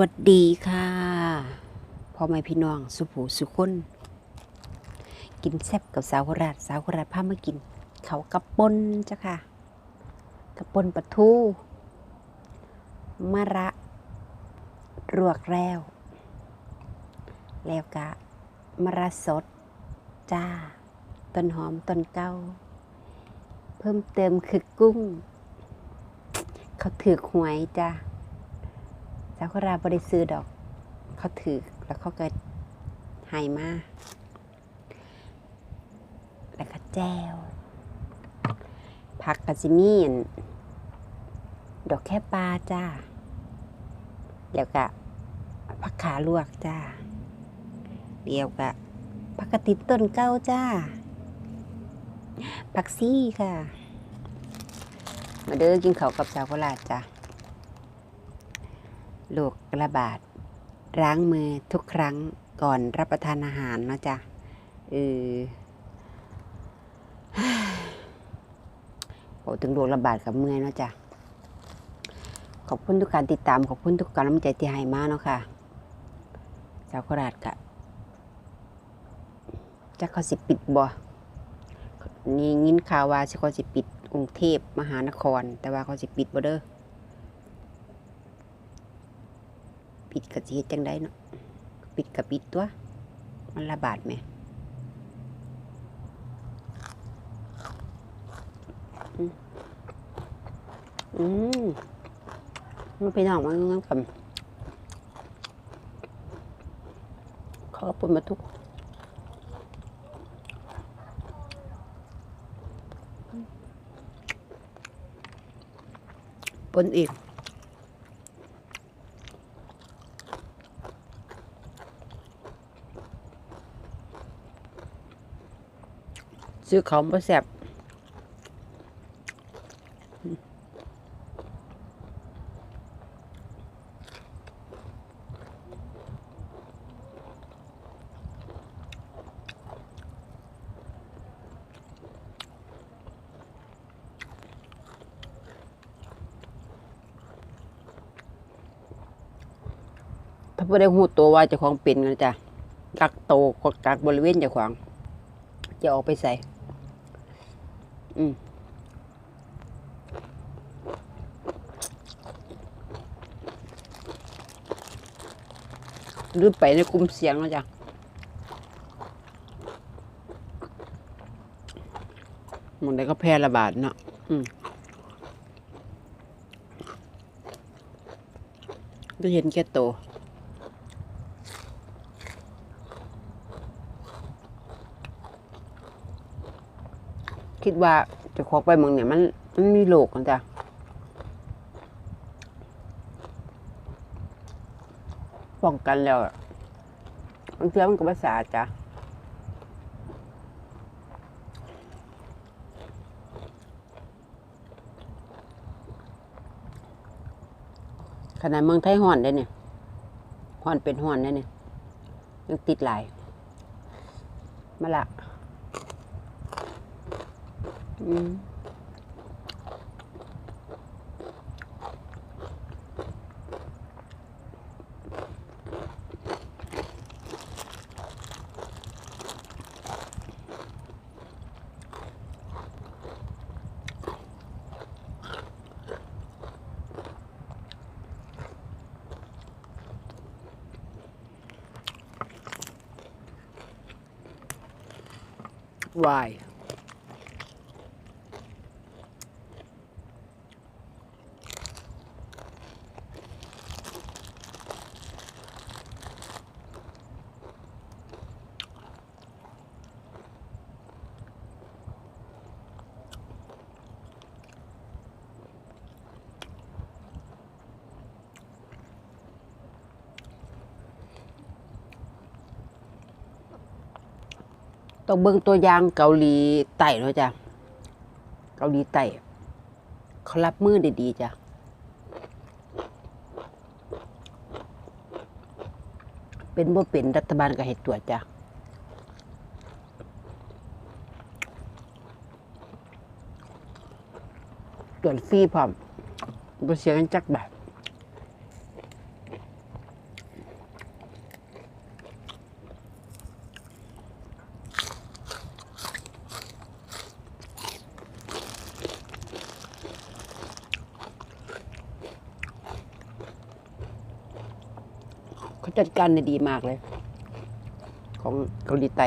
สวัสดีค่ะพ่อแม่พี่น้องสุผูสุคน กินแซ่บกับสาวโคราชสาวโคราชพามากิน เขากระปนจ้ะค่ะกระปนปลาทูมะระรวกแล้ว แล้วกะมะระสด จ้า ต้นหอมต้นเก้า เพิ่มเติมคือกุ้ง เขาถือหวยจ้า สาวโคราบริซื้อดอก เขาถือแล้วเขาก็ให้มาแล้วก็แจวผักกะซิมีนดอกแค่ปลาจ้า แล้วก็ผักขาลวกจ้าเดี๋ยวก็ผักกระติดต้นเก้าจ้าผักซี่ค่ะ มาเด้อกินข้าวกับสาวโคราชจ้า โรคระบาดล้างมือทุกครั้งก่อนรับประทานอาหารเนาะจ๊ะเออพอถึงโรคระบาดกับเมื่อยเนาะจ๊ะขอบคุณทุกการติดตามขอบคุณทุกกำลังใจที่ให้มาเนาะค่ะสาวโคราชกะจะเขาสิปิดบ่นี่ยินข่าวว่าสิเขาสิปิดกรุงเทพมหานคร แต่ว่าเขาสิปิดบ่เด้อ ปิดกระสิเจังได้เนาะปิดกระปิดตัว มันระบาดไหมอืมมันไปนอกมันงั้นกับขาก็ปนมาทุกปนอีก ซื้อของมาแซบถ้าไม่ได้หูตัวว่าจะของเป็นกันจ้ะกักโตกกักบริเวณจ้าของจะออกไปใส่ อืมหรือไปในกลุ่มเสียงแล้วจ้ะมันได้ก็แพร่ระบาดเนาะอืมก็เห็นแก่โตว คิดว่าจะคอกไปเมืองเนี่ยมันมันมีโรคนะจ้ะป้องกันแล้วอะบางเทื่อมันก็ภาษาจ้ะขนาดเมืองไทยห่อนได้เนี่ยห่อนเป็นห่อนได้เนี่ยยังติดหลาย มาละ อืม ต้องเบิ่งตัวอย่างเกาหลีใต้เนาะจ้ะเกาหลีใต้เขารับมือได้ดีจ้ะเป็นบ่เป็นรัฐบาลก็ให้ตรวจจ้ะตรวจฟรีพร้อมบ่เสียเงินจักบาท จัดการได้ดีมากเลย ของเกาหลีใต้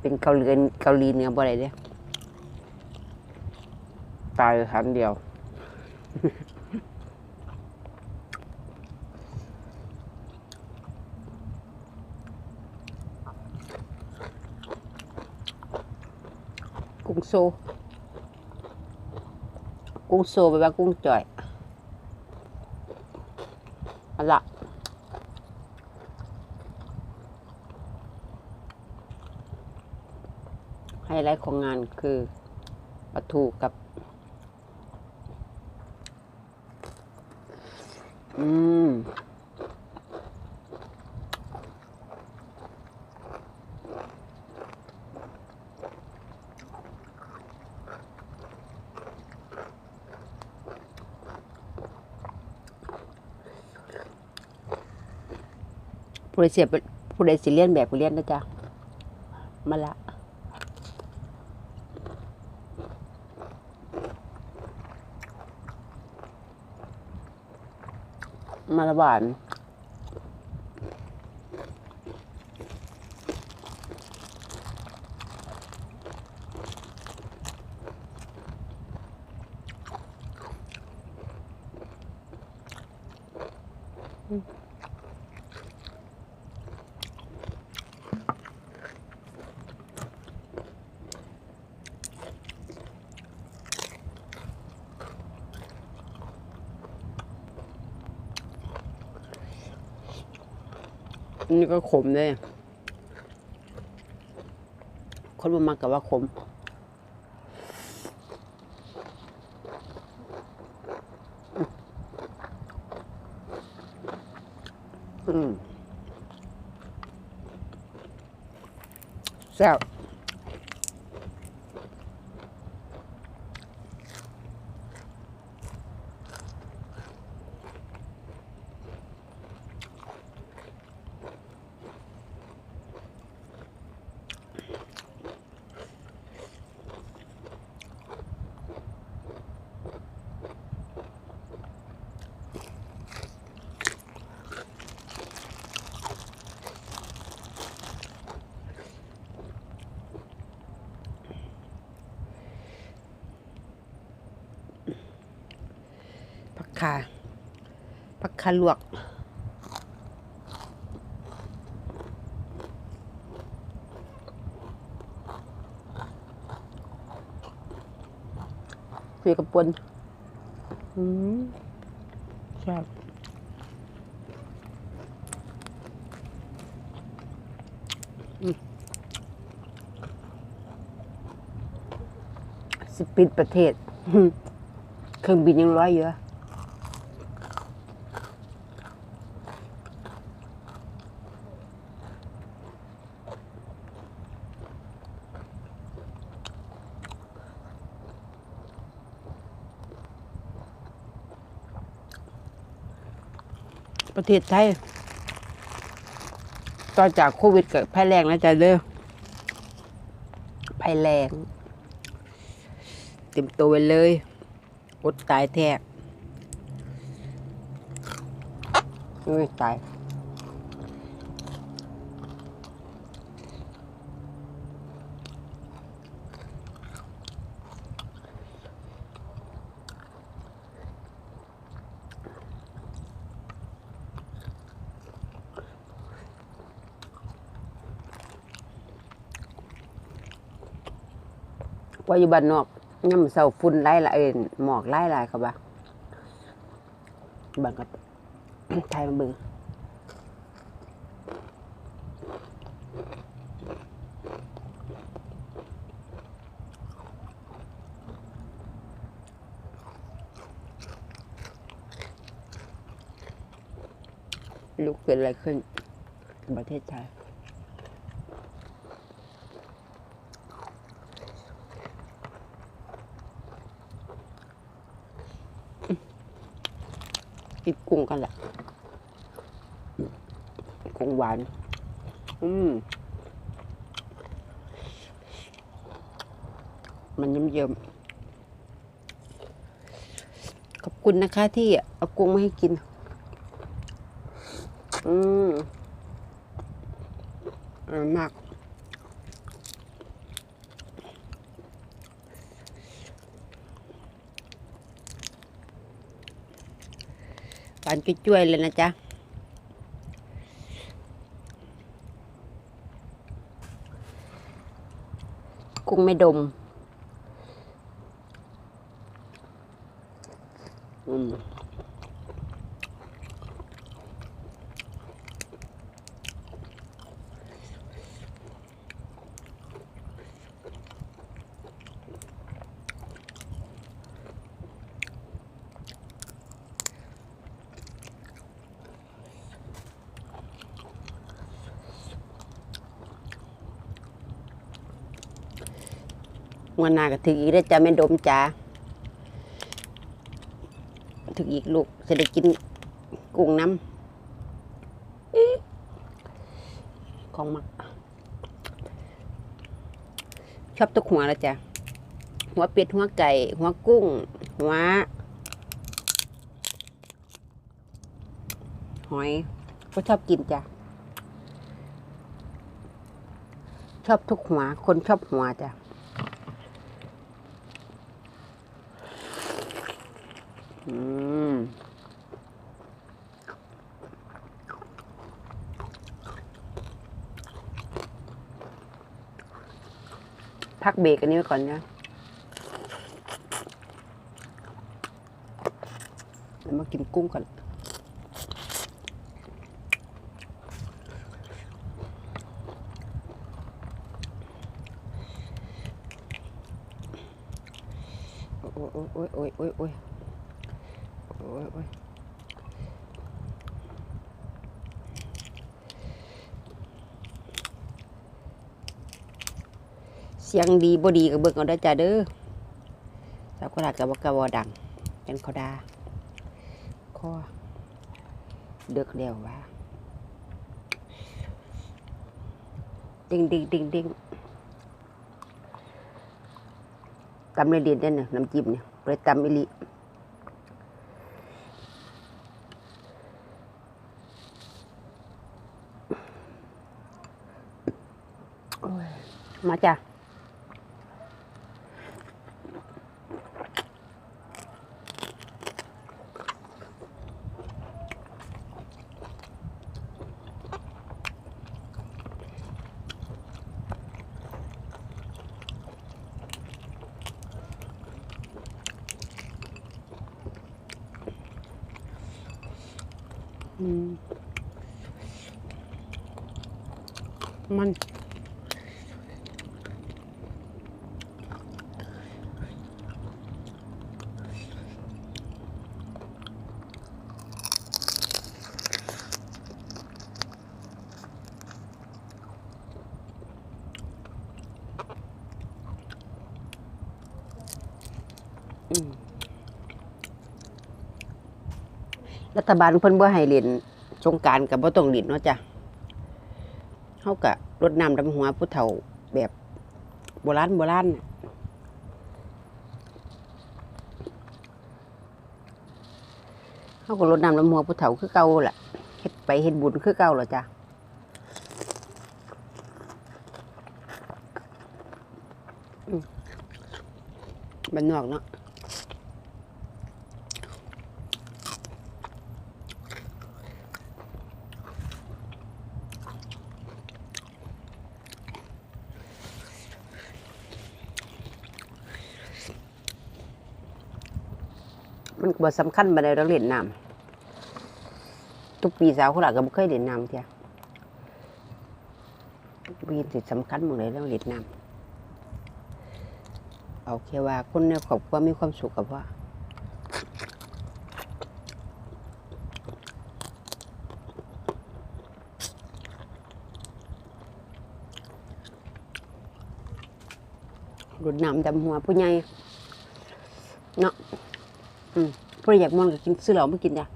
เป็นเกาหลีเกาหลีเหนือบ่ได้เด้ตายครั้งเดียว กุ้งโซ กุ้งโซไปว่ากุ้งจ่อย เอาละไฮไลท์ของงานคือปลาทูกับ อืม ผู้ใดเสียผู้ใดสิเลียนแบบผู้เลียนนะจ๊ะมาละมาละหวาน นี่ก็ขมเลยคนมามักกับว่าขม อืมแซ่บผักคา ผักคาลวก คุยกับปนอืมชอบอืมสิปิดประเทศ เครื่องบินยังร้อยอยู่อะ ประเทศไทยต่อจากโควิดเกิดภัยแรงแล้วจ้ะเด้อภัยแรงเต็มตัวไว้เลย อดตายแทกเอ้ยตาย ว่าอยู่บ้านนอกย่ำเสาฝุ่นไล่ละเอ็นหมอกไล่ลายเขาบ่าบางกับไทยมาเบึงลูกเกิดอะไรขึ้นกับประเทศไทย กันแหละกุ้งหวาน อืมมันเยิ้มๆขอบคุณนะคะ ที่เอากุ้งมาให้กิน อืมอร่อยมากานจุ้ยๆเลยนะจ๊ะกุ้งไม่ดม อืม วันหน้าก็ถึงอีกแล้วจ้ะแม่ดมจ้าถึงอีกลูกจะได้กินกุ้งน้ำของมัก ชอบทุกหัวแล้วจ้ะหัวเป็ดหัวไก่ หัวกุ้ง หัว หอย ก็ชอบกินจ้ะชอบทุกหัว คนชอบหัวจ้ะ อืมพักเบรกอันนี้ไว้ก่อนนะเดี๋ยวมากินกุ้งก่อนโอ้ยโอ้ยโอ้ยโอ้ยโอ้ย ยโอ้ยเสียงดีบ่ดีกับเบิ่งเอาได้จ้าเด้อสาวกระดาษกับว่ากะวอดังเป็นขาดาข้อเดือกเดียวว่าดิ่งดิ่งดิ่งดิ่งตำเลยเดียนเด่นน่ะน้ำจิ้มเนี่ยไปตำอิลิโอ้ย มาจ้ะ อืมมัน อืม รัฐบาลเพิ่นบ่ให้เล่นสงการกับบ่ต้องเล่นเนาะจ้ะเฮาก็รดน้ำดำหัวผู้เฒ่าแบบโบราณโบราณเฮาก็รดน้ำดำหัวผู้เฒ่าคือเก่าล่ะเฮ็ดไปเฮ็ดบุญคือเก่าล่ะจ้ะมบ้านนอกเนาะ มันก็บ่สำคัญบ่ได้เราเล่นน้ำทุกปีสาวเขาหลักก็บ่เคยเล่นน้ำเที่ยปีสิสำคัญหมดเลยเรื่องเล่นน้ำเอาแค่ว่าคนในครอบครัวมีความสุขกับว่ารดน้ำดำหัวผู้ใหญ่เนาะ อืมพออยากมอนก็กินซื้อเหล่าม่กินจ้ะ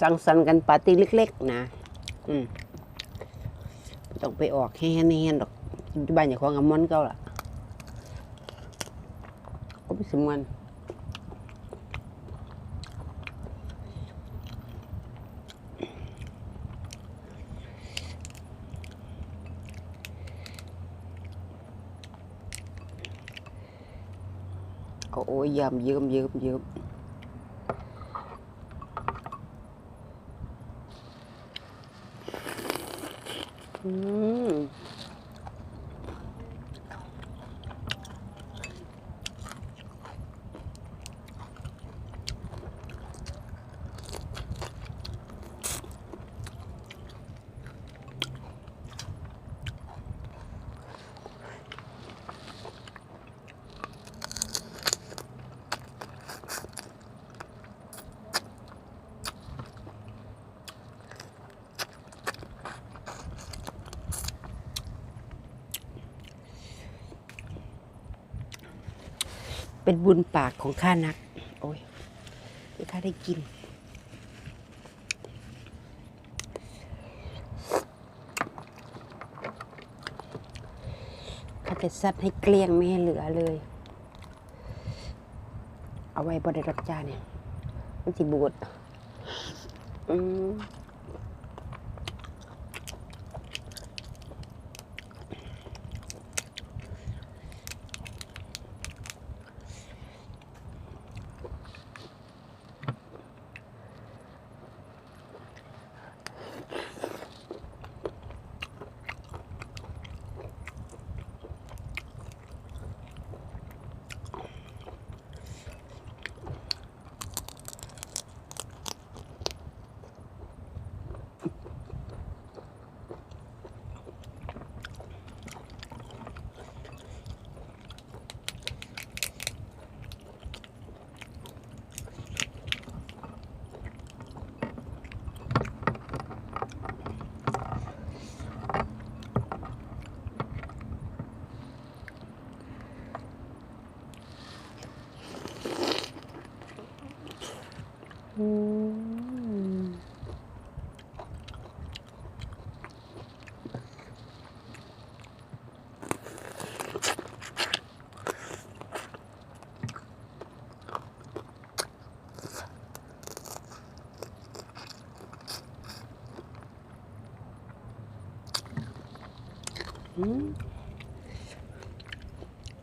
สังสรรค์กันปาร์ตี้เล็ก ๆ นะ อืมต้องไปออกแห้งๆหรอกที่บ้านอย่าของอมอนเก่าล่ะ ก็ไปสมวัน โอ้ยยำ เป็นบุญปากของข้านัก โอ้ยที่ข้าได้กิน ข้าจะซัดให้เกลี้ยงไม่ให้เหลือเลย เอาไว้บริรักจาเนี่ยมันสิบูดอืม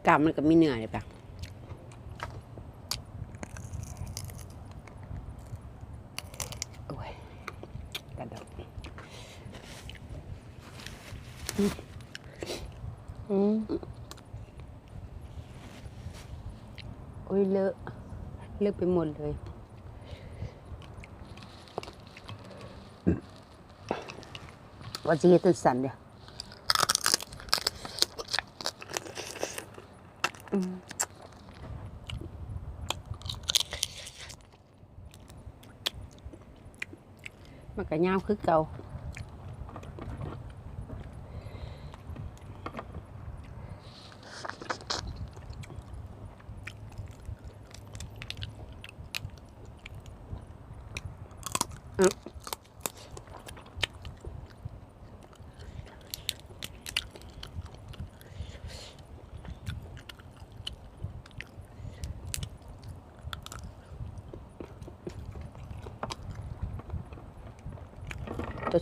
กล้ามมันก็มีเหนื้อยเลยปะ โอ้ยกระดกอืมอืมโอ้ยเลอะเลอะไปหมดเลย ว่าจะเฮ็ดตันสันเดียวอืมมันก็ยาวคือเก่า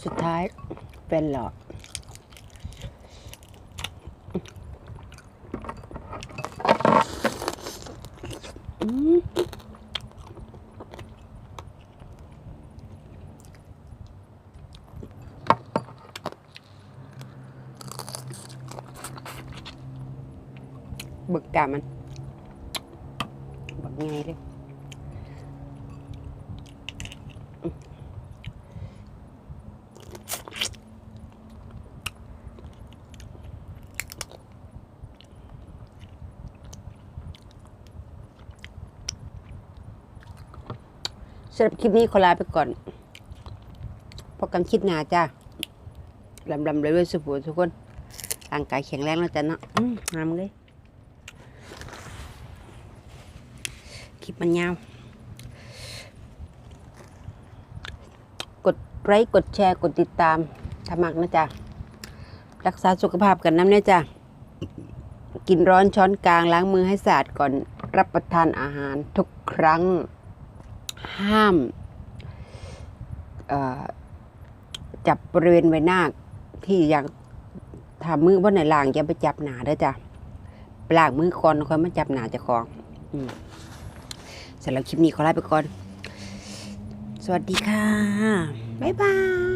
สุดท้ายเป็นหลอดอืมบึกกามันบักไงเลย สำหรับคลิปนี้ขอลาไปก่อนพบกันคลิปหน้าจ้าลำลำเลยด้วยสุขทุกคนร่างกายแข็งแรงแล้วจ้ะเนาะงามเลยคลิปมันยาวกดไลค์กดแชร์กดติดตามถามักนะจ๊ะรักษาสุขภาพกันน้ำเนี่ยจ้ะกินร้อนช้อนกลางล้างมือให้สะอาดก่อนรับประทานอาหารทุกครั้ง ห้ามจับบริเวณใบหน้าที่ยังทามือว่าในล่างอย่าไปจับหนาเด้อจ้ะปลางมือก่อนค่อยมาจับหนาจะของอืมสำหรับคลิปนี้ขอลาไปก่อน สวัสดีค่ะ บ๊ายบาย